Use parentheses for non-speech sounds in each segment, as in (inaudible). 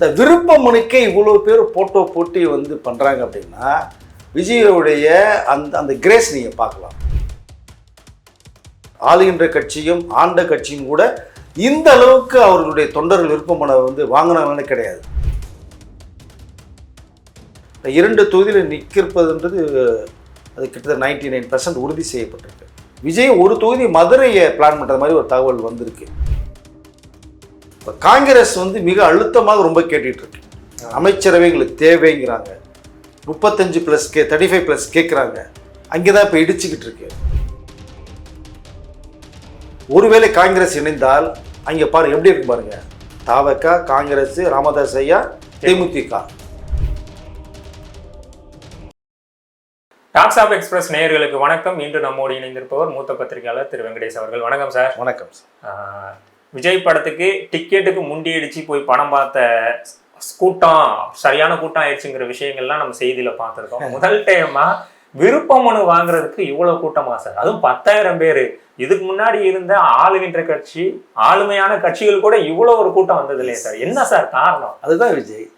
இந்த விருப்ப மனுக்கே இவ்வளோ பேர் போட்டோ போட்டி வந்து பண்ணுறாங்க அப்படின்னா விஜயோடைய அந்த அந்த கிரேஸ் நீங்கள் பார்க்கலாம். ஆளுகின்ற கட்சியும் ஆண்ட கட்சியும் கூட இந்த அளவுக்கு அவர்களுடைய தொண்டர்கள் விருப்ப மனை வந்து வாங்கினாங்கன்னு கிடையாது. இரண்டு தொகுதியில் நிற்கிறதுன்றது அது கிட்டத்தட்ட நைன்டி நைன் பர்சன்ட் உறுதி செய்யப்பட்டிருக்கு. விஜய் ஒரு தொகுதி மதுரையை பிளான் பண்ணுற மாதிரி ஒரு தகவல் வந்திருக்கு. இப்போ காங்கிரஸ் வந்து மிக அழுத்தமாக ரொம்ப கேட்டுட்டு இருக்கு அமைச்சரவை எங்களுக்கு தேவைங்கிறாங்க. முப்பத்தஞ்சு ப்ளஸ் கே தேர்ட்டி ஃபைவ் ப்ளஸ் கேட்குறாங்க அங்கே தான் இப்போ இடிச்சுக்கிட்டு இருக்கு ஒருவேளை காங்கிரஸ் இணைந்தால் அங்கே பாருங்க எப்படி இருக்கு பாருங்க. தாவக்கா காங்கிரஸ் ராமதாஸ் ஐயா தேமுதிக. டாக்ஸ் ஆஃப் எக்ஸ்பிரஸ் நேயர்களுக்கு வணக்கம். இன்று நம்மோடு இணைந்திருப்பவர் மூத்த பத்திரிகையாளர் திரு வெங்கடேஷ் அவர்கள். வணக்கம் சார். வணக்கம் சார். விஜய் படத்துக்கு டிக்கெட்டுக்கு முண்டி அடிச்சு போய் படம் பார்த்த கூட்டம் சரியான கூட்டம் ஆயிடுச்சுங்கிற விஷயங்கள்லாம் நம்ம செய்தியில பார்த்துருக்கோம். (laughs) முதல் டைமா விருப்ப மனு வாங்குறதுக்கு இவ்வளவு கூட்டமா சார்? அதுவும் பத்தாயிரம் பேர். இதுக்கு முன்னாடி இருந்த ஆளுகின்ற கட்சி ஆளுமையான கட்சிகள் கூட இவ்வளவு ஒரு கூட்டம் வந்தது இல்லையா சார். என்ன சார் காரணம்? அதுதான் விஜய்.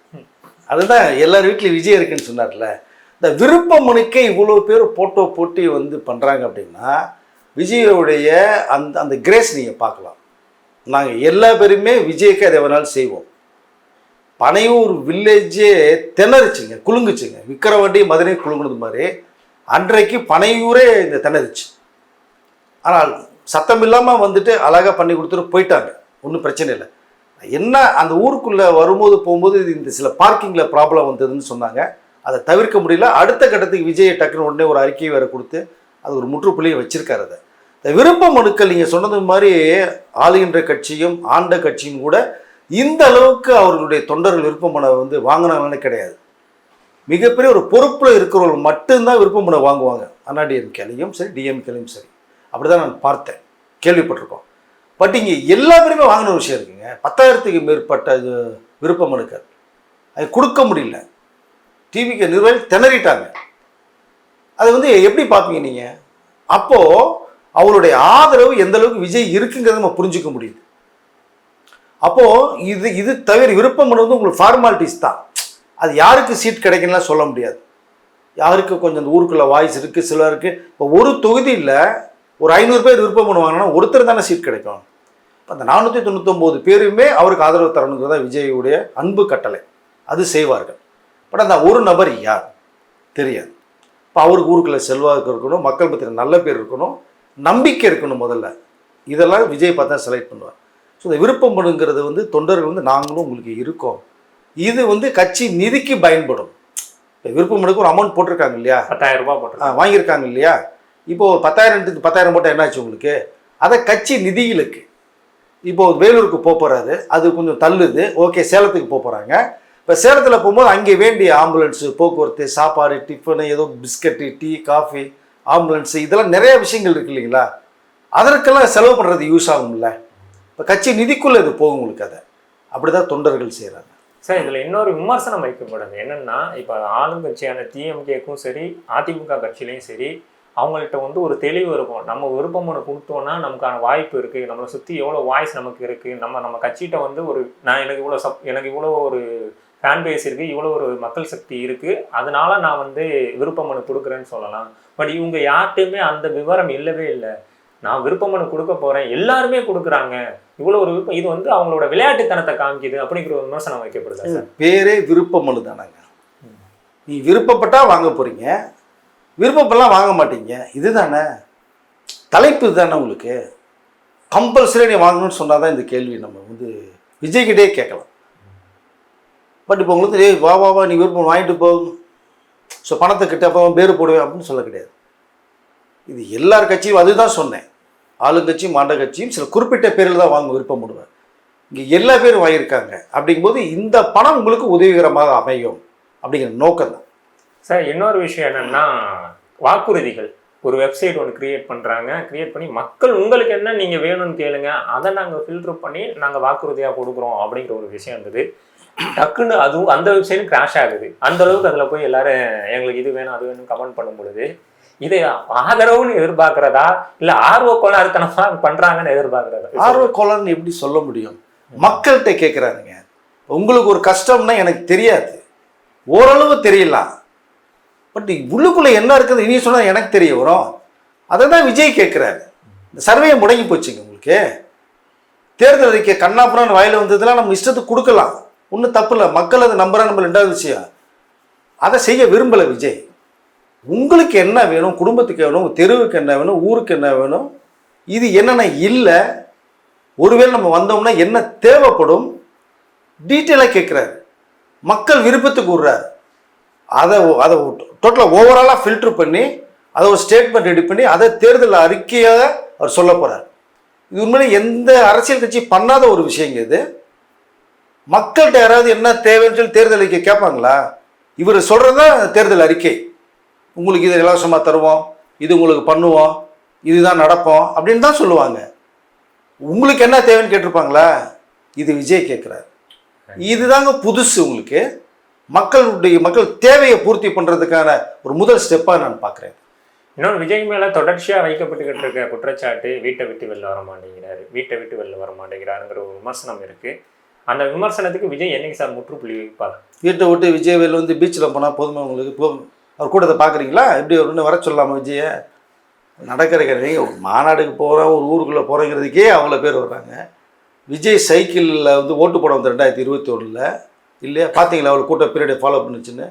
அதுதான் எல்லார் வீட்லையும் விஜய் இருக்குன்னு சொன்னார்ல. இந்த விருப்ப மனுக்கே இவ்வளோ பேர் போட்டோ போட்டி வந்து பண்ணுறாங்க அப்படின்னா விஜயோடைய அந்த அந்த கிரேஸ் நீங்கள் பார்க்கலாம். நாங்கள் எல்லா பேருமே விஜய்க்கு அதை வேணாலும் செய்வோம். பனையூர் வில்லேஜே திணறிச்சுங்க குலுங்குச்சுங்க. விக்கிரவாண்டி மதுரை குலுங்குனது மாதிரி அன்றைக்கு பனையூரே இந்த திணறிச்சு. ஆனால் சத்தம் இல்லாமல் வந்துட்டு அழகாக பண்ணி கொடுத்துட்டு போயிட்டாங்க. ஒன்றும் பிரச்சனை இல்லை. என்ன அந்த ஊருக்குள்ளே வரும்போது போகும்போது இது இந்த சில பார்க்கிங்கில் ப்ராப்ளம் வந்ததுன்னு சொன்னாங்க. அதை தவிர்க்க முடியல. அடுத்த கட்டத்துக்கு விஜய் டக்குன்னு உடனே ஒரு அறிக்கையை வேறு கொடுத்து அது ஒரு முற்றுப்புள்ளியை வச்சுருக்காரு அதை. இந்த விருப்ப மனுக்கள் நீங்கள் சொன்னது மாதிரி ஆளுகின்ற கட்சியும் ஆண்ட கட்சியும் கூட இந்த அளவுக்கு அவர்களுடைய தொண்டர்கள் விருப்ப மனை வந்து வாங்கினாங்கன்னு கிடையாது. மிகப்பெரிய ஒரு பொறுப்பில் இருக்கிறவர்கள் மட்டும்தான் விருப்ப மனை வாங்குவாங்க. அண்ணாடிஎம்கேலையும் சரி டிஎம்கேலையும் சரி. அப்படி தான் நான் பார்த்தேன் கேள்விப்பட்டிருக்கோம். பட் இங்கே எல்லா பேருமே வாங்கின விஷயம் இருக்குங்க. பத்தாயிரத்துக்கு மேற்பட்ட இது விருப்ப மனுக்கள். அது கொடுக்க முடியல. டிவிக்கு நிர்வாகிகள் திணறிட்டாங்க. அது வந்து எப்படி பார்ப்பீங்க நீங்கள் அப்போது அவருடைய ஆதரவு எந்த அளவுக்கு விஜய் இருக்குங்கிறத நம்ம புரிஞ்சுக்க முடியுது. அப்போது இது இது தவிர விருப்பம் வந்து உங்களுக்கு ஃபார்மாலிட்டிஸ் தான். அது யாருக்கு சீட் கிடைக்குன்னுலாம் சொல்ல முடியாது. யாருக்கு கொஞ்சம் அந்த ஊருக்குள்ள வாய்ஸ் இருக்குது சிலருக்கு இப்போ ஒரு தொகுதியில் ஒரு ஐநூறு பேர் விருப்பம் பண்ணுவாங்கன்னா ஒருத்தர் தானே சீட் கிடைக்கும். இப்போ அந்த நானூற்றி தொண்ணூத்தொம்போது பேருமே அவருக்கு ஆதரவு தரணுங்கிறதா விஜயுடைய அன்பு கட்டளை. அது செய்வார்கள். பட் அந்த ஒரு நபர் யார்? தெரியாது. இப்போ அவருக்கு ஊருக்குள்ள செல்வாக்கு இருக்கணும் மக்கள் பற்றின நல்ல பேர் இருக்கணும். நம்பிக்கை இருக்கணும் முதல்ல. இதெல்லாம் விஜய் பார்த்தா செலக்ட் பண்ணுவார். ஸோ இந்த விருப்பம் பண்ணுங்கிறது வந்து தொண்டர்கள் வந்து நாங்களும் உங்களுக்கு இருக்கோம். இது வந்து கட்சி நிதிக்கு பயன்படும். இப்போ விருப்பம் மனுக்கு ஒரு அமௌண்ட் போட்டிருக்காங்க இல்லையா? பத்தாயிரம் ரூபாய் போட்டு வாங்கியிருக்காங்க இல்லையா? இப்போ ஒரு பத்தாயிரம் பத்தாயிரம் போட்டால் என்னாச்சு உங்களுக்கு? அதை கட்சி நிதிகளுக்கு இப்போ வேலூருக்கு போக போகிறாரு அது கொஞ்சம் தள்ளுது. ஓகே சேலத்துக்கு போக போகிறாங்க இப்போ சேலத்தில் போகும்போது அங்கே வேண்டிய ஆம்புலன்ஸு போக்குவரத்து சாப்பாடு டிஃபனு ஏதோ பிஸ்கட்டு டீ காஃபி ஆம்புலன்ஸு இதெல்லாம் நிறைய விஷயங்கள் இருக்கு இல்லைங்களா? அதற்கெல்லாம் செலவு பண்ணுறது யூஸ் ஆகும்ல? இப்போ கட்சி நிதிக்குள்ளே இது போகும் உங்களுக்கு அதை. அப்படி தான் தொண்டர்கள் செய்கிறாங்க சார் இதில் இன்னொரு விமர்சனம் வைக்கப்படுது என்னென்னா இப்போ ஆளுங்கட்சியான டிஎம்கேக்கும் சரி அதிமுக கட்சியிலையும் சரி அவங்கள்ட்ட வந்து ஒரு தெளிவு இருக்கும். நம்ம விருப்பம் ஒன்று கொடுத்தோன்னா நமக்கான வாய்ப்பு இருக்குது நம்மளை சுற்றி எவ்வளோ வாய்ஸ் நமக்கு இருக்குது நம்ம நம்ம கட்சிகிட்ட வந்து ஒரு நான் எனக்கு இவ்வளோ சப் எனக்கு இவ்வளோ ஒரு ஃபேன் பேஸ் இருக்குது இவ்வளோ ஒரு மக்கள் சக்தி இருக்குது அதனால நான் வந்து விருப்ப மனு கொடுக்குறேன்னு சொல்லலாம். பட் இவங்க யார்கிட்டையுமே அந்த விவரம் இல்லவே இல்லை. நான் விருப்ப மனு கொடுக்க போகிறேன் எல்லாருமே கொடுக்குறாங்க. இவ்வளோ ஒரு விருப்பம். இது வந்து அவங்களோட விளையாட்டுத்தனத்தை காமிக்குது அப்படிங்கிற ஒரு விமர்சனம் வைக்கப்படுது பேரே விருப்ப மனு தானங்க. நீ விருப்பப்பட்டா வாங்க போகிறீங்க விருப்பப்பெல்லாம் வாங்க மாட்டீங்க. இதுதானே? தலைப்பு தானே உங்களுக்கு? கம்பல்சரி நீ வாங்கணும்னு சொன்னால் தான் இந்த கேள்வி நம்ம வந்து விஜய்கிட்டே கேட்கலாம். பட் இப்போ உங்களுக்கு ஏய் வா வா வா நீ விருப்பம் வாங்கிட்டு போ. ஸோ பணத்தை கிட்ட அப்போ பேர் போடுவேன் அப்படின்னு சொல்ல கிடையாது. இது எல்லார் கட்சியும் அதுதான் சொன்னேன். ஆளுங்கட்சியும் மாண்ட கட்சியும் சில குறிப்பிட்ட பேரில் தான் வாங்க விருப்பம் போடுவேன் இங்கே எல்லா பேரும் வாங்கியிருக்காங்க. அப்படிங்கும்போது இந்த பணம் உங்களுக்கு உதவிகரமாக அமையும் அப்படிங்கிற நோக்கம் தான் சார் இன்னொரு விஷயம் என்னென்னா வாக்குறுதிகள். ஒரு வெப்சைட் ஒன்று கிரியேட் பண்ணுறாங்க கிரியேட் பண்ணி மக்கள் உங்களுக்கு என்ன நீங்கள் வேணும்னு கேளுங்க. அதை நாங்கள் ஃபில்டர் பண்ணி நாங்கள் வாக்குறுதியாக கொடுக்குறோம். அப்படிங்கிற ஒரு விஷயம் இருந்தது. டக்குன்னு அதுவும் அந்த வெப்சைட்டும் கிராஷ் ஆகுது. அந்த அளவுக்கு அதில் போய் எல்லாரும் எங்களுக்கு இது வேணும் அது வேணும் கமெண்ட் பண்ணும் பொழுது இதை ஆதரவுன்னு எதிர்பார்க்கிறதா? இல்லை ஆர்வ கோளாறுத்தனமா பண்ணுறாங்கன்னு எதிர்பார்க்கிறதா? ஆர்வ கோளாறுன்னு எப்படி சொல்ல முடியும்? மக்கள்கிட்ட கேட்குறாருங்க உங்களுக்கு ஒரு கஷ்டம்னா எனக்கு தெரியாது. ஓரளவு தெரியலாம். பட் உள்ளுக்குள்ளே என்ன இருக்குது இனி சொன்னால் எனக்கு தெரிய வரும். அதை தான் விஜய் கேட்குறாரு இந்த சர்வே முடங்கி போச்சுங்க உங்களுக்கு. தேர்தல் அறிக்கை கண்ணாப்புறான்னு வாயில் வந்ததுலாம் நம்ம இஷ்டத்துக்கு கொடுக்கலாம். ஒன்றும் தப்பு இல்லை மக்கள் அதை நம்புறா நம்ம ரெண்டாவது விஷயம். அதை செய்ய விரும்பலை விஜய். உங்களுக்கு என்ன வேணும்? குடும்பத்துக்கு வேணும்? தெருவுக்கு என்ன வேணும்? ஊருக்கு என்ன வேணும்? இது என்னென்ன இல்லை? ஒருவேளை நம்ம வந்தோம்னா என்ன தேவைப்படும்? டீட்டெயிலாக கேட்குறாரு மக்கள் விருப்பத்துக்கு விடுறாரு அதை அதை டோட்டலாக ஓவராலாக ஃபில்டர் பண்ணி அதை ஒரு ஸ்டேட்மெண்ட் ரெடி பண்ணி அதை தேர்தல் அறிக்கையாக அவர் சொல்ல போகிறார் இது உண்மையிலே எந்த அரசியல் கட்சி பண்ணாத ஒரு விஷயங்க இது. மக்கள்கிட்ட யாராவது என்ன தேவைன்னு சொல்லி தேர்தல் அறிக்கை கேட்பாங்களா? இவர் சொல்கிறது தான் தேர்தல் அறிக்கை. உங்களுக்கு இது இலவசமாக தருவோம் இது உங்களுக்கு பண்ணுவோம் இதுதான் நடப்போம் அப்படின்னு தான் சொல்லுவாங்க. உங்களுக்கு என்ன தேவைன்னு கேட்டிருப்பாங்களா? இது விஜய் கேட்குறாரு. இதுதாங்க புதுசு உங்களுக்கு. மக்களுடைய மக்கள் தேவையை பூர்த்தி பண்ணுறதுக்கான ஒரு முதல் ஸ்டெப்பாக நான் பார்க்குறேன். இன்னொன்று விஜய் மேலே தொடர்ச்சியாக வைக்கப்பட்டுக்கிட்டு இருக்க குற்றச்சாட்டு வீட்டை விட்டு வெளில வர மாட்டேங்கிறாரு வீட்டை விட்டு வெளில வர மாட்டேங்கிறாருங்கிற ஒரு விமர்சனம் இருக்குது அந்த விமர்சனத்துக்கு விஜய் என்னைக்கு சார் முற்றுப்புள்ளி வைப்பார்? வீட்டை விட்டு விஜயவேல் வந்து பீச்சில் போனால் போதுமே உங்களுக்கு? போ அவர் கூட்டத்தை பார்க்குறீங்களா? எப்படி ஒன்று வர சொல்லாமல் விஜயை? நடக்கிற நீங்கள் ஒரு மாநாடுக்கு போகிறோம் ஒரு ஊருக்குள்ளே போகிறோங்கிறதுக்கே அவ்வளோ பேர் வர்றாங்க. விஜய் சைக்கிளில் வந்து ஓட்டு போட வந்து ரெண்டாயிரத்தி இருபத்தி ஒன்றில் இல்லையா? பார்த்தீங்களா அவர் கூட்ட பீரியடை ஃபாலோ பண்ணுச்சுன்னு?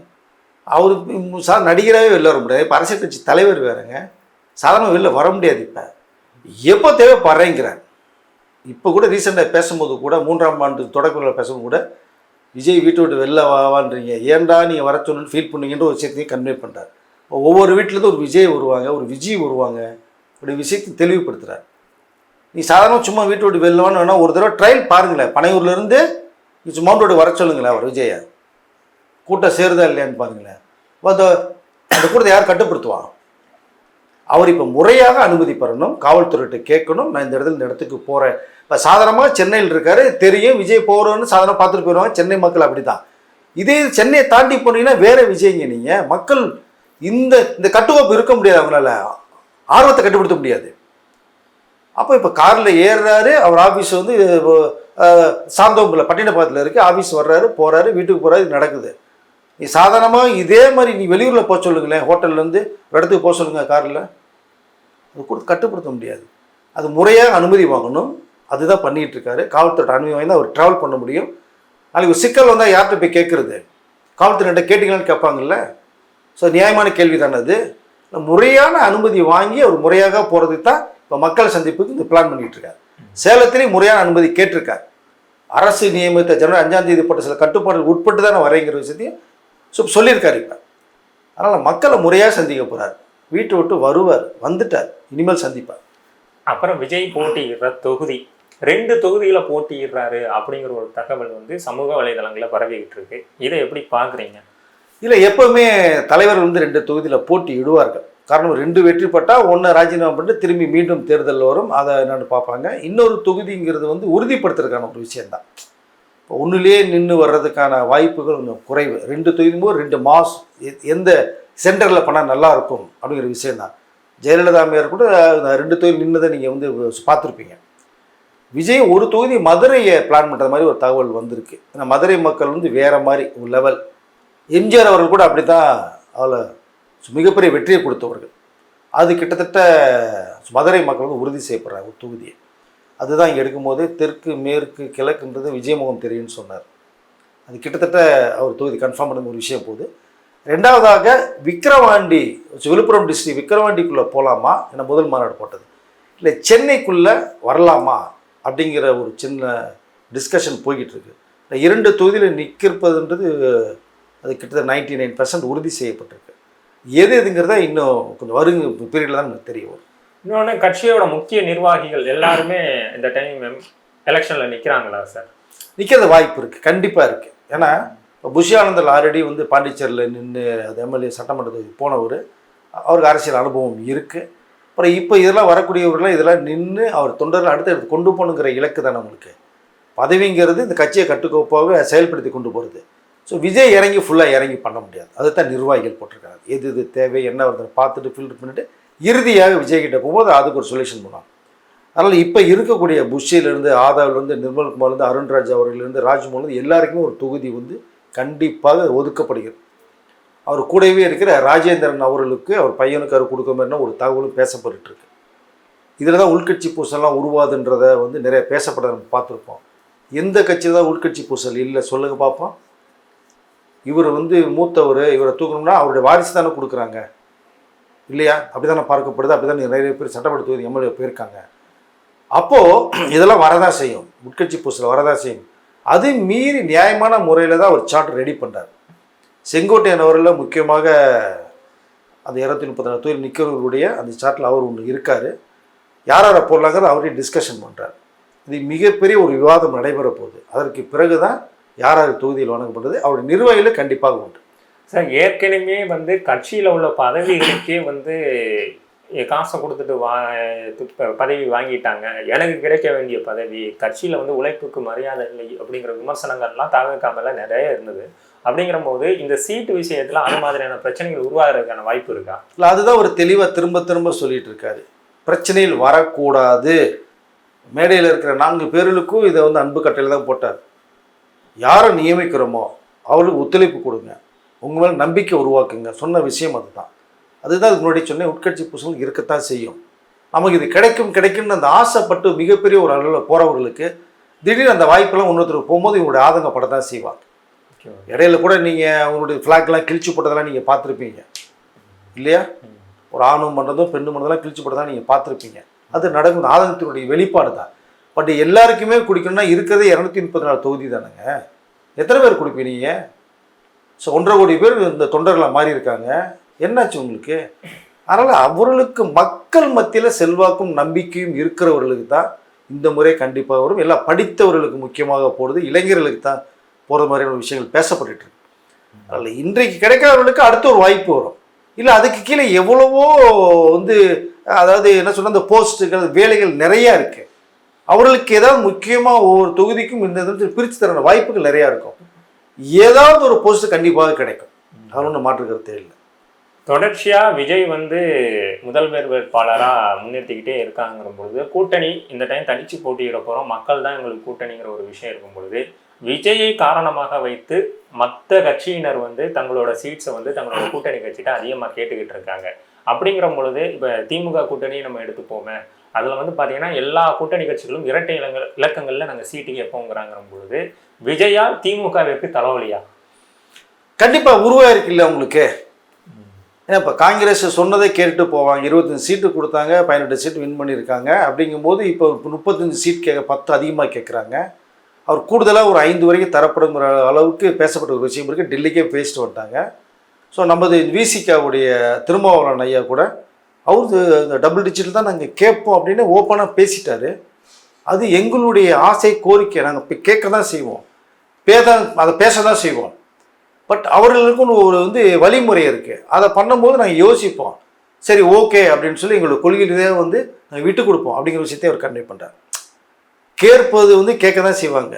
அவர் சார் நடிகராகவே வெளில வர முடியாது. இப்போ அரசியல் கட்சி தலைவர் வேறுங்க. சாதாரண வெளில வர முடியாது இப்போ. எப்போ தேவைப்படுறேங்கிறார். இப்போ கூட ரீசெண்டாக பேசும்போது கூட மூன்றாம் ஆண்டு தொடக்கங்களில் பேசும்போது கூட விஜய் வீட்டை விட்டு வெளில வாவான்றீங்க ஏன்டா நீங்கள் வர சொல்லுன்னு ஃபீல் பண்ணுங்கன்ற ஒரு விஷயத்தையும் கன்வே பண்ணுறார் ஒவ்வொரு வீட்டிலேருந்து ஒரு விஜய் வருவாங்க ஒரு விஜய் வருவாங்க. அப்படி விஷயத்தை தெளிவுபடுத்துகிறார் நீ சாதாரண சும்மா வீட்டு விட்டு வெளிலவான்னு வேணால் ஒரு தடவை ட்ரையல் பாருங்களேன். பனையூர்லேருந்து நீ சும்மா விட்டு வர சொல்லுங்களேன் அவர் விஜயை. கூட்டம் சேருதா இல்லையான்னு பாருங்களேன். அந்த அந்த கூட்டத்தை யார் கட்டுப்படுத்துவான் அவர் இப்போ முறையாக அனுமதி பெறணும் காவல்துறையிட்ட கேட்கணும் நான் இந்த இடத்துல இந்த இடத்துக்கு போகிறேன் இப்போ சாதாரணமாக சென்னையில் இருக்காரு தெரியும் விஜய் போகிறோன்னு சாதாரண பார்த்துட்டு போயிடுவாங்க. சென்னை மக்கள் அப்படி தான் இதே சென்னையை தாண்டி போனீங்கன்னா வேற விஜய்ங்க நீங்கள் மக்கள் இந்த இந்த கட்டுக்கோப்பு இருக்க முடியாது அவங்களால. ஆர்வத்தை கட்டுப்படுத்த முடியாது. அப்போ இப்போ காரில் ஏறுறாரு அவர் ஆஃபீஸ் வந்து சாந்தோம்பில் பட்டினப்பாக்கத்தில் இருக்குது ஆஃபீஸ் வர்றாரு போகிறாரு வீட்டுக்கு போகிறாரு இது நடக்குது. நீ சாதாரணமாக இதே மாதிரி நீ வெளியூரில் போக சொல்லுங்களேன் ஹோட்டல்லேருந்து ஒரு இடத்துக்கு போக சொல்லுங்கள் காரில். கட்டுப்படுத்த முடியாது. அது முறையாக அனுமதி வாங்கணும். அதுதான் பண்ணிகிட்டு இருக்காரு காவல்துறை அனுமதி வாங்கி அவர் ட்ராவல் பண்ண முடியும். நாளைக்கு ஒரு சிக்கல் வந்தால் யார்கிட்ட போய் கேட்குறது? காவல்துறையிட்ட கேட்டீங்களான்னு கேட்பாங்கல்ல? ஸோ நியாயமான கேள்வி தானே அது முறையான அனுமதி வாங்கி அவர் முறையாக போகிறதுக்கு தான் இப்போ மக்கள் சந்திப்புக்கு இந்த பிளான் பண்ணிகிட்டு இருக்காரு சேலத்திலேயும் முறையான அனுமதி கேட்டிருக்கார். அரசு நியமித்த ஜனவரி அஞ்சாம் தேதி போட்ட சில கட்டுப்பாடுகள் உட்பட்டு தானே வரேங்கிற விஷயத்தையும் ஸோ சொல்லியிருக்காரு இப்போ. அதனால் மக்களை முறையாக சந்திக்க போகிறார் வீட்டை விட்டு வருவார் வந்துட்டார். இனிமேல் சந்திப்பார். அப்புறம் விஜய் போட்டியிடுற தொகுதி. ரெண்டு தொகுதியில போட்டியிடுறாரு அப்படிங்கிற ஒரு தகவல் வந்து சமூக வலைதளங்கள்ல பரவிக்கிட்டு இருக்கு. இதை எப்படி பாக்குறீங்க? இல்லை எப்போவுமே தலைவர் வந்து ரெண்டு தொகுதியில் போட்டி இடுவார்கள் காரணம் ரெண்டு வெற்றி பட்டால் ஒன்று ராஜினாமா பண்ணிட்டு திரும்பி மீண்டும் தேர்தல் வரும். அதை என்னென்னு பார்ப்பாங்க. இன்னொரு தொகுதிங்கிறது வந்து உறுதிப்படுத்துறதுக்கான ஒரு விஷயந்தான் இப்போ ஒன்றுலேயே நின்று வர்றதுக்கான வாய்ப்புகள் கொஞ்சம் குறைவு. ரெண்டு தொகுதியும் போது ரெண்டு மாஸ் எந்த சென்டரில் பண்ணால் நல்லா இருக்கும் அப்படிங்கிற விஷயம் தான் ஜெயலலிதா அம்மையார் கூட ரெண்டு தொகுதி நின்றதை நீங்கள் வந்து பார்த்துருப்பீங்க. விஜய் ஒரு தொகுதி மதுரையை பிளான் பண்ணுற மாதிரி ஒரு தகவல் வந்திருக்கு. ஏன்னா மதுரை மக்கள் வந்து வேறு மாதிரி ஒரு லெவல் எம்ஜிஆர் அவர்கள் கூட அப்படி தான் அவளை மிகப்பெரிய வெற்றியை கொடுத்தவர்கள். அது கிட்டத்தட்ட மதுரை மக்கள் வந்து உறுதி செய்யப்படுறாங்க ஒரு தொகுதியை. அதுதான் இங்கே எடுக்கும்போது தெற்கு மேற்கு கிழக்குன்றது விஜயமுகம் தெரியும்னு சொன்னார். அது கிட்டத்தட்ட அவர் தொகுதி கன்ஃபார்ம் பண்ணுற ஒரு விஷயம் போகுது. ரெண்டாவதாக விக்கிரவாண்டி விழுப்புரம் டிஸ்ட்ரிக்ட் விக்கிரவாண்டிக்குள்ளே போகலாமா என முதல் மாநாடு போட்டது. இல்லை சென்னைக்குள்ளே வரலாமா அப்படிங்கிற ஒரு சின்ன டிஸ்கஷன் போய்கிட்டு இருக்கு. இரண்டு தொகுதியில் நிற்கிறதுன்றது அது கிட்டத்தட்ட நைன்டி நைன் பர்சன்ட் உறுதி செய்யப்பட்டிருக்கு. எது எதுங்கிறத இன்னும் கொஞ்சம் வருங்க பீரியடில் தான் நமக்கு தெரிய வரும். இன்னொன்று கட்சியோட முக்கிய நிர்வாகிகள் எல்லாருமே இந்த டைம் எலெக்ஷன்ல நிக்கிறாங்களா சார்? நிற்கிறது வாய்ப்பு இருக்குது கண்டிப்பாக இருக்குது ஏன்னா புஷி ஆனந்தல் ஆல்ரெடி வந்து பாண்டிச்சேரியில் நின்று அது எம்எல்ஏ சட்டமன்றத்துக்கு போனவர். அவருக்கு அரசியல் அனுபவம் இருக்குது அப்புறம் இப்போ இதெல்லாம் வரக்கூடியவர்கள்லாம் இதெல்லாம் நின்று அவர் தொண்டர்கள் அடுத்து எடுத்து கொண்டு போகணுங்கிற இலக்கு தானே உங்களுக்கு பதவிங்கிறது இந்த கட்சியை கட்டுக்கோப்பாக செயல்படுத்தி கொண்டு போகிறது ஸோ விஜய் இறங்கி ஃபுல்லாக இறங்கி பண்ண முடியாது. அதுதான் நிர்வாகிகள் போட்டிருக்காங்க. எது இது தேவை என்ன வருதுன்னு பார்த்துட்டு ஃபில்டர் பண்ணிட்டு இறுதியாக விஜய் கிட்ட போகும்போது அதுக்கு ஒரு சொல்யூஷன் பண்ணுவாங்க. அதனால் இப்போ இருக்கக்கூடிய புஷ்ஷிலேருந்து ஆதாவிலேருந்து நிர்மல்குமார்லேருந்து அருண்ராஜ் அவர்களிருந்து ராஜ்மோகன்லேருந்து எல்லாருக்குமே ஒரு தொகுதி வந்து கண்டிப்பாக ஒதுக்கப்படுகிறது. அவர் கூடவே இருக்கிற ராஜேந்திரன் அவர்களுக்கு அவர் பையனுக்கு அவர் கொடுக்க மாதிரினா ஒரு தகவலும் பேசப்பட்டுட்டு இதில் தான் உள்கட்சி பூசல்லாம் உருவாதுன்றதை வந்து நிறைய பேசப்பட நம்ம பார்த்துருப்போம். எந்த கட்சி தான் உள்கட்சி பூசல் இல்லை சொல்லுங்க பார்ப்போம். இவர் வந்து மூத்தவர் இவரை தூக்கணும்னா அவருடைய வாரிசு தானே கொடுக்குறாங்க. இல்லையா? அப்படி தானே பார்க்கப்படுது அப்படி தானே நிறைய பேர் சட்டப்படுத்துவது எம்எல்ஏ போயிருக்காங்க. அப்போது இதெல்லாம் வரதான் செய்யும். உட்கட்சி பூசல் வரதான் செய்யும். அது மீறி நியாயமான முறையில் தான் அவர் சார்ட் ரெடி பண்ணுறார் செங்கோட்டையன் அவரில் முக்கியமாக அந்த இரநூத்தி முப்பத்தி நாலு தொழில் நிற்கிறவர்களுடைய அந்த சார்ட்டில் அவர் ஒன்று இருக்கார். யார் யாரை போடலாங்கிறது அவரையும் டிஸ்கஷன் பண்ணுறார் இது மிகப்பெரிய ஒரு விவாதம் நடைபெற போகுது. அதற்கு பிறகு தான் யார் யார் தொகுதியில் வழங்கப்படுறது அவருடைய நிர்வாகிகள் கண்டிப்பாக உண்டு. சார் ஏற்கனவே வந்து கட்சியில் உள்ள பதவிகளுக்கே வந்து காசை கொடுத்துட்டு வா பதவி வாங்கிட்டாங்க. எனக்கு கிடைக்க வேண்டிய பதவி கட்சியில் வந்து உழைப்புக்கு மரியாதை இல்லை அப்படிங்கிற விமர்சனங்கள்லாம் தவிர்க்காமல நிறைய இருந்தது. அப்படிங்கிற போது இந்த சீட்டு விஷயத்தில் அது மாதிரியான பிரச்சனைகள் உருவாகிறதுக்கான வாய்ப்பு இருக்கா? இல்லை அதுதான் ஒரு தெளிவாக திரும்ப திரும்ப சொல்லிட்டு இருக்காரு. பிரச்சனையில் வரக்கூடாது. மேடையில் இருக்கிற நான்கு பேர்களுக்கும் இதை வந்து அன்பு கட்டையில் தான் போட்டார். யாரை நியமிக்கிறோமோ அவளுக்கு ஒத்துழைப்பு கொடுங்க. உங்கள் மேலே நம்பிக்கை உருவாக்குங்க. சொன்ன விஷயம் அதுதான். அதுதான் அதுக்கு முன்னாடி சொன்னேன் உட்கட்சி பூசல் இருக்கத்தான் செய்யும். நமக்கு இது கிடைக்கும் கிடைக்கும்னு அந்த ஆசைப்பட்டு மிகப்பெரிய ஒரு அளவில் போகிறவர்களுக்கு திடீர்னு அந்த வாய்ப்பெல்லாம் இன்னொருத்தருக்கு போகும்போது இவங்களுடைய ஆதங்கப்படத்தான் செய்வாங்க. இடையில கூட நீங்கள் அவங்களுடைய ஃப்ளாக்லாம் கிழிச்சு போட்டதெல்லாம் நீங்கள் பார்த்துருப்பீங்க. இல்லையா? ஒரு ஆணும் பண்ணுறதும் பெண்ணும் பண்ணுறதெல்லாம் கிழிச்சு போட்டதா நீங்கள் பார்த்துருப்பீங்க. அது நடக்கும். ஆதங்கத்தினுடைய வெளிப்பாடு தான். பட் எல்லாருக்குமே குடிக்கணும்னா இருக்கிறதே இரநூத்தி முப்பத்தி நாலு தொகுதி தானேங்க. எத்தனை பேர் குடிப்பீங்க ஸோ ஒன்றரை கோடி பேர் இந்த தொண்டர்களாக மாறி இருக்காங்க என்னாச்சு உங்களுக்கு? அதனால் அவர்களுக்கு மக்கள் மத்தியில் செல்வாக்கும் நம்பிக்கையும் இருக்கிறவர்களுக்கு தான் இந்த முறை கண்டிப்பாக வரும். எல்லாம் படித்தவர்களுக்கு முக்கியமாக போடுது இளைஞர்களுக்கு தான் போகிற மாதிரியான விஷயங்கள் பேசப்பட்டுட்டு இருக்கு. அதில் இன்றைக்கு கிடைக்காதவர்களுக்கு அடுத்த ஒரு வாய்ப்பு வரும். இல்லை அதுக்கு கீழே எவ்வளவோ வந்து அதாவது என்ன சொன்ன அந்த போஸ்ட்டுகள் வேலைகள் நிறையா இருக்குது அவர்களுக்கு ஏதாவது முக்கியமாக ஒவ்வொரு தொகுதிக்கும் இந்த பிரித்து தர வாய்ப்புகள் நிறையா இருக்கும். ஏதாவது ஒரு போஸ்ட் கண்டிப்பாக கிடைக்கும். அது ஒன்றும் மாற்று கருத்தே இல்லை. தொடர்ச்சியாக விஜய் வந்து முதல்வர் வேட்பாளராக முன்னிறுத்திக்கிட்டே இருக்காங்கிற பொழுது கூட்டணி இந்த டைம் தனிச்சு போட்டியிட போகிறோம் மக்கள் தான் எங்களுக்கு கூட்டணிங்கிற ஒரு விஷயம் இருக்கும் பொழுது விஜயை காரணமாக வைத்து மற்ற கட்சியினர் வந்து தங்களோட சீட்ஸை வந்து தங்களோட கூட்டணி கட்சிகிட்ட அதிகமாக கேட்டுக்கிட்டு இருக்காங்க. அப்படிங்கிற பொழுது இப்போ திமுக கூட்டணியை நம்ம எடுத்துப்போமே. அதில் வந்து பார்த்தீங்கன்னா எல்லா கூட்டணி கட்சிகளும் இரட்டை இலங்கள் இலக்கங்களில் நாங்கள் சீட்டு கேட்போங்கிறாங்கிற பொழுது விஜயா திமுகவிற்கு தலைவலியா? கண்டிப்பாக உருவாயிருக்குல்ல உங்களுக்கு? ஏன்னா இப்போ காங்கிரஸ் சொன்னதை கேட்டுட்டு போவாங்க. இருபத்தஞ்சு சீட்டு கொடுத்தாங்க பதினெட்டு சீட்டு வின் பண்ணியிருக்காங்க. அப்படிங்கும்போது இப்போ முப்பத்தஞ்சு சீட் கேட்க பத்து அதிகமாக கேட்குறாங்க அவர் கூடுதலாக ஒரு ஐந்து வரைக்கும் தரப்படுங்கிற அளவுக்கு பேசப்பட்ட ஒரு விஷயம் இருக்குது டெல்லிக்கே பேசிட்டு வந்தாங்க ஸோ நமது விசிகாவுடைய திருமாவளவன் ஐயா கூட அவரு டபுள் டிஜிட்டில் தான் நாங்கள் கேட்போம் அப்படின்னு ஓப்பனாக பேசிட்டாரு. அது எங்களுடைய ஆசை கோரிக்கை. நாங்கள் கேட்க தான் செய்வோம். பேத அதை பேச தான் செய்வோம். பட் அவர்களுக்குன்னு ஒரு வந்து வழிமுறை இருக்குது அதை பண்ணும்போது நாங்கள் யோசிப்போம். சரி ஓகே அப்படின்னு சொல்லி எங்களோட கொள்கையிலே வந்து நாங்கள் விட்டு கொடுப்போம் அப்படிங்கிற விஷயத்தை அவர் கன்வே பண்ணுறார் கேட்பது வந்து கேட்க தான் செய்வாங்க.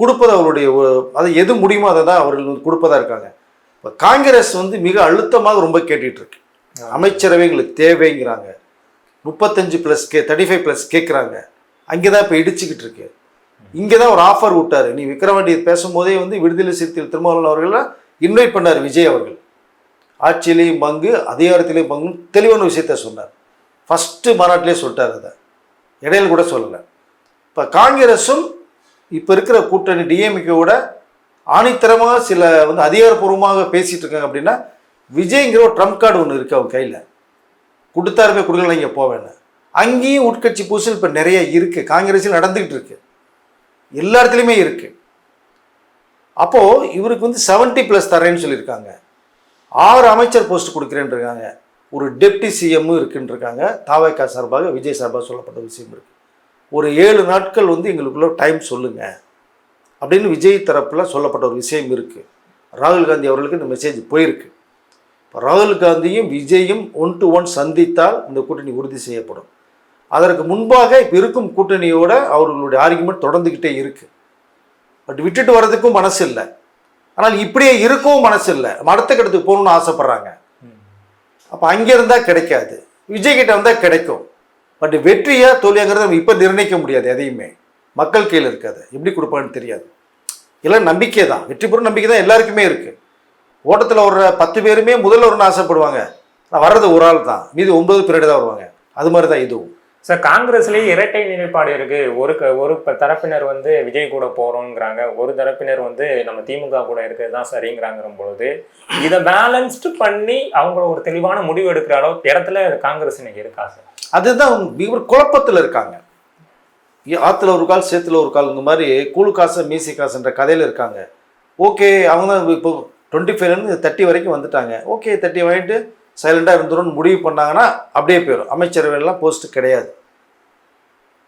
கொடுப்பது அவருடைய அதை அது எது முடியுமோ அதை தான் அவர்கள் வந்து கொடுப்பதாக இருக்காங்க. இப்போ காங்கிரஸ் வந்து மிக அழுத்தமாக ரொம்ப கேட்டுட்ருக்கு அமைச்சரவை எங்களுக்கு தேவைங்கிறாங்க. முப்பத்தஞ்சு ப்ளஸ் கே தேர்ட்டி ஃபைவ் ப்ளஸ் கேட்குறாங்க அங்கே தான் இப்போ இடிச்சுக்கிட்டு இருக்கு. இங்கே தான் ஒரு ஆஃபர் விட்டார். நீ விக்ரவாண்டி பேசும்போதே வந்து விடுதலை சிறுத்தைகள் திருமாவளவன் அவர்களை இன்வைட் பண்ணார் விஜய் அவர்கள். ஆட்சியிலையும் பங்கு அதிகாரத்திலையும் பங்கு தெளிவான விஷயத்த சொன்னார். ஃபஸ்ட்டு மாநாட்டிலே சொல்லிட்டார் அதை. இடையில கூட சொல்லலை. இப்போ காங்கிரஸும் இப்போ இருக்கிற கூட்டணி டிஎம்கேவோட ஆணித்தரமாக சில வந்து அதிகாரப்பூர்வமாக பேசிகிட்டு இருக்காங்க அப்படின்னா விஜய்ங்கிற ஒரு ட்ரம்ப் கார்டு ஒன்று இருக்குது அவங்க கையில். கொடுத்தாருமே கொடுக்கல இங்கே போவேன்னு. அங்கேயும் உட்கட்சி பூசல் இப்போ நிறைய இருக்குது காங்கிரஸில் நடந்துக்கிட்டு இருக்குது எல்லா இடத்துலையுமே இருக்குது அப்போது இவருக்கு வந்து 70 ப்ளஸ் தரேன்னு சொல்லியிருக்காங்க. ஆறு அமைச்சர் போஸ்ட் கொடுக்குறேன்ருக்காங்க ஒரு டெப்டி சிஎம்மும் இருக்குன்றிருக்காங்க. தாவைக்கா சார்பாக விஜய் சார்பாக சொல்லப்பட்ட விஷயம் இருக்குது ஒரு ஏழு நாட்கள் வந்து எங்களுக்குள்ள டைம் சொல்லுங்கள் அப்படின்னு விஜய் தரப்பில் சொல்லப்பட்ட ஒரு விஷயம் இருக்குது ராகுல் காந்தி அவர்களுக்கு இந்த மெசேஜ் போயிருக்கு. இப்போ ராகுல் காந்தியும் விஜயும் ஒன் டு ஒன் சந்தித்தால் இந்த கூட்டணி உறுதி செய்யப்படும். அதற்கு முன்பாக இப்போ இருக்கும் கூட்டணியோட அவர்களுடைய ஆர்குமெண்ட் தொடர்ந்துக்கிட்டே இருக்குது பட் விட்டுட்டு வர்றதுக்கும் மனசு இல்லை. ஆனால் இப்படியே இருக்கவும் மனசு இல்லை. அடுத்த கட்டத்துக்கு போகணும்னு ஆசைப்பட்றாங்க. அப்போ அங்கே இருந்தால் கிடைக்காது. விஜய் கிட்ட வந்தால் கிடைக்கும். பட் வெற்றியா தோல்வியாங்கிறத நம்ம இப்போ நிர்ணயிக்க முடியாது எதையுமே. மக்கள் கையில் இருக்காது. எப்படி கொடுப்பான்னு தெரியாது. எல்லாம் நம்பிக்கை தான். வெற்றி பெறும் நம்பிக்கை தான் எல்லாருக்குமே இருக்குது ஓட்டத்தில் ஒரு பத்து பேருமே முதல்ல வரணும்னு ஆசைப்படுவாங்க. நான் வர்றது ஒரு ஆள் தான். மீதி ஒன்பது பின்னாடி தான் வருவாங்க. அது மாதிரி தான் இதுவும். சார் காங்கிரஸ்லேயே இரட்டை நிலைப்பாடு இருக்கு. ஒரு க- ஒரு தரப்பினர் வந்து விஜய் கூட போறோங்கிறாங்க ஒரு தரப்பினர் வந்து நம்ம திமுக கூட இருக்கிறது தான் சரிங்கிறாங்கிற பொழுது இதை பேலன்ஸ்டு பண்ணி அவங்க ஒரு தெளிவான முடிவு எடுக்கிற அளவு இடத்துல காங்கிரஸ் இன்னைக்கு இருக்கா சார் அதுதான் இவர் குழப்பத்தில் இருக்காங்க. ஆற்றுல ஒரு கால் சேத்துல ஒரு கால் இந்த மாதிரி கூழு காசு மீசி காசுன்ற கதையில் இருக்காங்க. ஓகே அவங்க தான் இப்போ டுவெண்ட்டி ஃபைவ்லேருந்து தேர்ட்டி வரைக்கும் வந்துட்டாங்க. ஓகே தேர்ட்டி வாங்கிட்டு சைலண்டாக இருந்துரும்னு முடிவு பண்ணாங்கன்னா அப்படியே போயிடும். அமைச்சரவையெல்லாம் போஸ்ட் கிடையாது.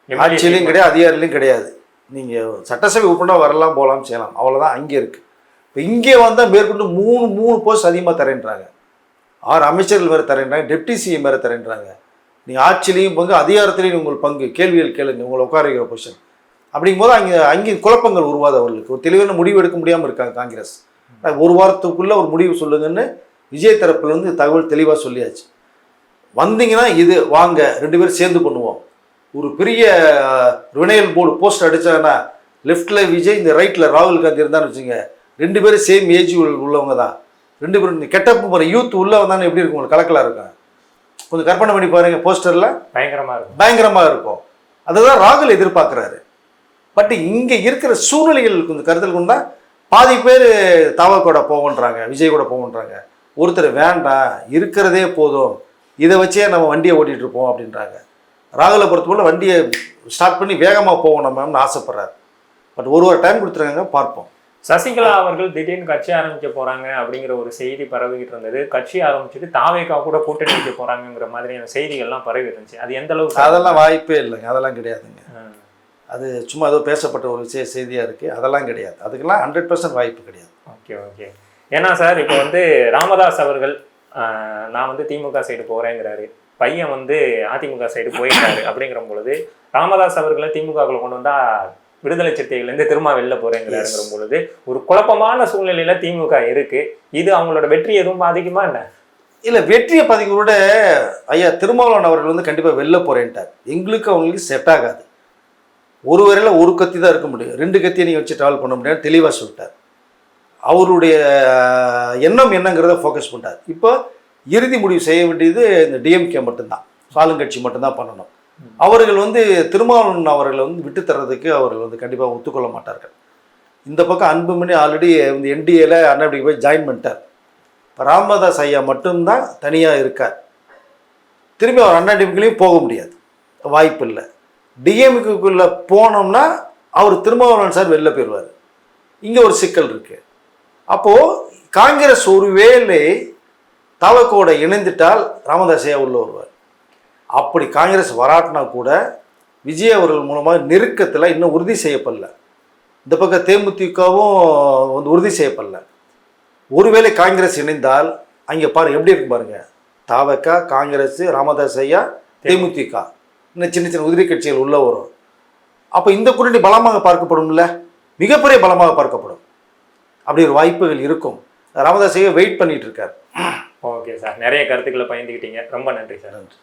ஆட்சியிலையும் கிடையாது அதிகாரிலையும் கிடையாது. நீங்கள் சட்டசபை உறுப்பினராக வரலாம் போகலாம் செய்யலாம். அவ்வளோதான் அங்கே இருக்குது இப்போ இங்கே வந்தால் மேற்கொண்டு மூணு மூணு போஸ்ட் அதிகமாக தரேன்றாங்க. ஆறு அமைச்சர்கள் வேறு தரேன்றாங்க டெப்டி சிஎம் வேறு தரேன்றாங்க. நீங்கள் ஆட்சியிலையும் பங்கு அதிகாரத்திலையும் உங்கள் பங்கு கேள்விகள் கேளுங்க உங்களை உட்கார வைக்கிற பொசிஷன் அப்படிங்கும்போது அங்கே அங்கே குழப்பங்கள் உருவாது அவர்களுக்கு. ஒரு தெளிவான முடிவு எடுக்க முடியாமல் இருக்காங்க காங்கிரஸ். ஒரு வாரத்துக்குள்ளே ஒரு முடிவு சொல்லுங்கன்னு விஜய் தரப்புல இருந்து தகவல் தெளிவாக சொல்லியாச்சு. வந்தீங்கன்னா இது வாங்க ரெண்டு பேரும் சேர்ந்து பண்ணுவோம். ஒரு பெரிய ரினையல் போர்டு போஸ்ட் அடிச்சாங்கன்னா லெஃப்டில் விஜய் இந்த ரைட்டில் ராகுல் காந்தி இருந்தான்னு வச்சுங்க ரெண்டு பேரும் சேம் ஏஜ் உள்ளவங்க தான். ரெண்டு பேரும் இந்த கெட்டப்பு போகிற யூத் உள்ளே வந்தானே எப்படி இருக்கும்? உங்களுக்கு கலக்கலாக இருக்கும் கொஞ்சம் கற்பனை பண்ணி பாருங்க போஸ்டரில். பயங்கரமா இருக்கும். பயங்கரமாக இருக்கும். அதுதான் ராகுல் எதிர்பார்க்குறாரு. பட் இங்கே இருக்கிற சூழ்நிலைகள் கொஞ்சம் கருத்தில் கொண்டா பாதி பேர் தாவா கூட போகன்றாங்க விஜய் கூட போகன்றாங்க ஒருத்தர் வேண்டாம் இருக்கிறதே போதும். இதை வச்சே நம்ம வண்டியை ஓட்டிகிட்டு இருப்போம் அப்படின்றாங்க. ராகுலை பொறுத்தவரை வண்டியை ஸ்டார்ட் பண்ணி வேகமாக போவோம் நம்மன்னு ஆசைப்படுறாரு. பட் ஒரு ஒரு டைம் கொடுத்துருக்காங்க பார்ப்போம். சசிகலா அவர்கள் திடீர்னு கட்சி ஆரம்பிக்க போறாங்க அப்படிங்கிற ஒரு செய்தி பரவிக்கிட்டு இருந்தது. கட்சி ஆரம்பிச்சுட்டு தாவேக்கா கூட கூட்டணி வைக்க போறாங்கிற மாதிரியான செய்திகள்லாம் பரவி இருந்துச்சு. அது எந்த அளவுக்கு அதெல்லாம் வாய்ப்பே இல்லைங்க. அதெல்லாம் கிடையாதுங்க. அது சும்மா ஏதோ பேசப்பட்ட ஒரு விஷய செய்தியாக இருக்குது அதெல்லாம் கிடையாது. அதுக்கெல்லாம் ஹண்ட்ரட் பர்சன்ட் வாய்ப்பு கிடையாது. Okay okay. ஏன்னா சார் இப்போ வந்து ராமதாஸ் அவர்கள் நான் வந்து திமுக சைடு போறேங்கிறாரு. பையன் வந்து அதிமுக சைடு போயிட்டாரு அப்படிங்கிற பொழுது ராமதாஸ் அவர்களை திமுகக்குள்ள கொண்டு வந்தா விடுதலை சிறுத்தைகள்லேருந்து திரும்ப வெளில போறேங்கிறாருங்கிற பொழுது ஒரு குழப்பமான சூழ்நிலையில திமுக இருக்கு. இது அவங்களோட வெற்றி எதுவும் பாதிக்குமா என்ன? இல்லை வெற்றியை பதிவுகளோட ஐயா திருமாவளவன் அவர்கள் வந்து கண்டிப்பாக வெளில போகிறேன்ட்டார் எங்களுக்கு அவங்களுக்கு செட் ஆகாது. ஒரு வரையில் ஒரு கத்தி தான் இருக்க முடியும். ரெண்டு கத்தியை நீங்கள் வச்சு ட்ராவல் பண்ண முடியாது. தெளிவாக சொல்லிட்டார். அவருடைய எண்ணம் என்னங்கிறத ஃபோக்கஸ் பண்ணிட்டார். இப்போ இறுதி முடிவு செய்ய வேண்டியது இந்த டிஎம்கே மட்டும்தான். ஆளுங்கட்சி மட்டும்தான் பண்ணணும். அவர்கள் வந்து திருமாவளவன் அவர்களை வந்து விட்டு தர்றதுக்கு அவர்கள் வந்து கண்டிப்பாக ஒத்துக்கொள்ள மாட்டார்கள். இந்த பக்கம் அன்புமணி ஆல்ரெடி இந்த என்டிஏல அண்ணாடிக்கு போய் ஜாயின் பண்ணிட்டார். இப்போ ராமதாஸ் ஐயா மட்டும்தான் தனியாக இருக்கார். திரும்பி அவர் அண்ணா போக முடியாது. வாய்ப்பு இல்லை. டிஎம்கேக்குள்ளே போனோம்னா அவர் திருமாவளவன் சார் வெளில போயிடுவார். இங்கே ஒரு சிக்கல் இருக்குது அப்போது காங்கிரஸ் ஒருவேளை தவக்கோட இணைந்துட்டால் ராமதாஸ் ஐயா உள்ள வருவார். அப்படி காங்கிரஸ் வராட்டினா கூட விஜய் அவர்கள் மூலமாக நெருக்கத்தில் இன்னும் உறுதி செய்யப்படல. இந்த பக்கம் தேமுதிகவும் வந்து உறுதி செய்யப்படல. ஒருவேளை காங்கிரஸ் இணைந்தால் அங்கே பாரு எப்படி இருக்கு பாருங்க. தாவக்கா காங்கிரஸ் ராமதாஸ் ஐயா தேமுதிக இன்னும் சின்ன சின்ன உதிரி கட்சிகள் உள்ளே வரும். அப்போ இந்த கூட்டணி பலமாக பார்க்கப்படும்ல? மிகப்பெரிய பலமாக பார்க்கப்படும். அப்படி ஒரு வாய்ப்புகள் இருக்கும். ராமதாஸ் வெயிட் பண்ணிட்டு இருக்கார். ஓகே சார் நிறைய கருத்துக்களை பயந்துக்கிட்டீங்க ரொம்ப நன்றி சார் நன்றி.